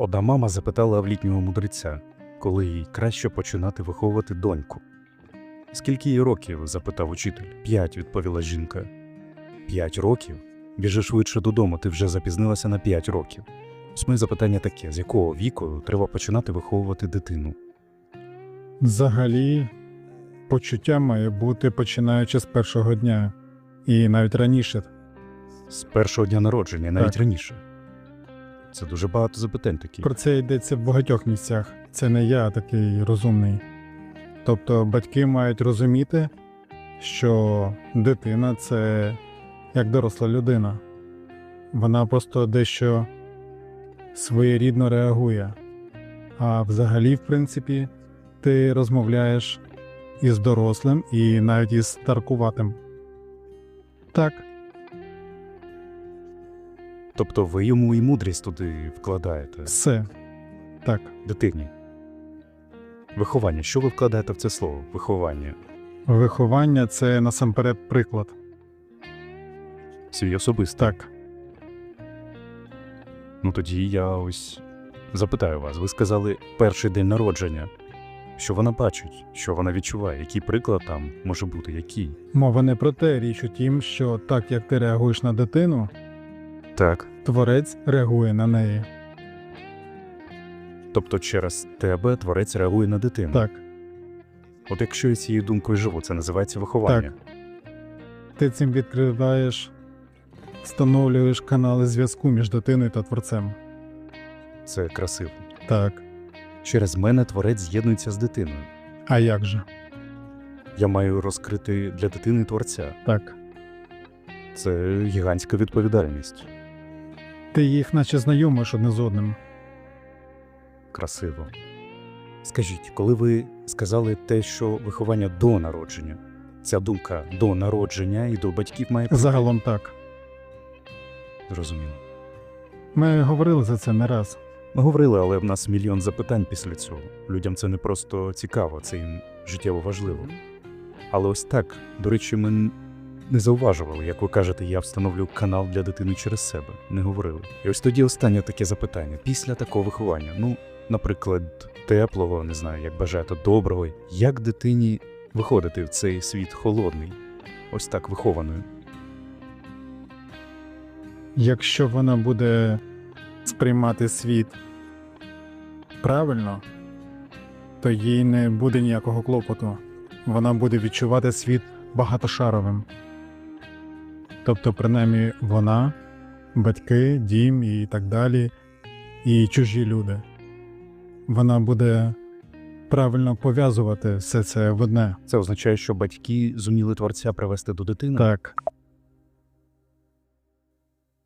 Одна мама запитала в літнього мудреця, коли їй краще починати виховувати доньку. Скільки їй років? запитав учитель. П'ять, відповіла жінка. П'ять років? Біжи швидше додому, ти вже запізнилася на п'ять років. Ось запитання таке: з якого віку треба починати виховувати дитину? Взагалі, почуття має бути починаючи з першого дня, і навіть раніше. З першого дня народження, навіть Так. раніше. Це дуже багато запитань таких. Про це йдеться в багатьох місцях. Це не я такий розумний. Тобто батьки мають розуміти, що дитина це як доросла людина. Вона просто дещо своєрідно реагує. А взагалі, в принципі, ти розмовляєш із дорослим і навіть із старкуватим. Так, Тобто ви йому і мудрість туди вкладаєте все. Так. дитині. Виховання. Що ви вкладаєте в це слово? Виховання. Виховання це насамперед приклад. Свій особистий. Так. Ну тоді я ось запитаю вас. Ви сказали перший день народження. Що вона бачить, що вона відчуває, який приклад там може бути, який? Мова не про те, річ у тім, що так як ти реагуєш на дитину, Так. творець реагує на неї. Тобто через тебе творець реагує на дитину. Так, От якщо я цією думкою живу, це називається виховання. Так. ти цим відкриваєш, встановлюєш канали зв'язку між дитиною та творцем. Це красиво. Так. Через мене творець з'єднується з дитиною. А як же? Я маю розкрити для дитини творця. Так. Це гігантська відповідальність. Ти їх наче знайомиш одне з одним. Красиво. Скажіть, коли ви сказали те, що виховання до народження, ця думка до народження і до батьків має Загалом так. зрозуміло. Ми говорили за це не раз. Ми говорили, але в нас мільйон запитань після цього. Людям це не просто цікаво, це їм життєво важливо. Але ось так, до речі, ми не зауважували, як ви кажете, я встановлю канал для дитини через себе. Не говорили. І ось тоді останнє таке запитання. Після такого виховання, ну, наприклад, теплого, не знаю, як бажаєте, доброго, як дитині виходити в цей світ холодний, ось так вихованою. Якщо вона буде сприймати світ правильно, то їй не буде ніякого клопоту. Вона буде відчувати світ багатошаровим. Тобто, принаймні, вона, батьки, дім і так далі, і чужі люди. Вона буде правильно пов'язувати все це в одне. Це означає, що батьки зуміли творця привести до дитини. Так,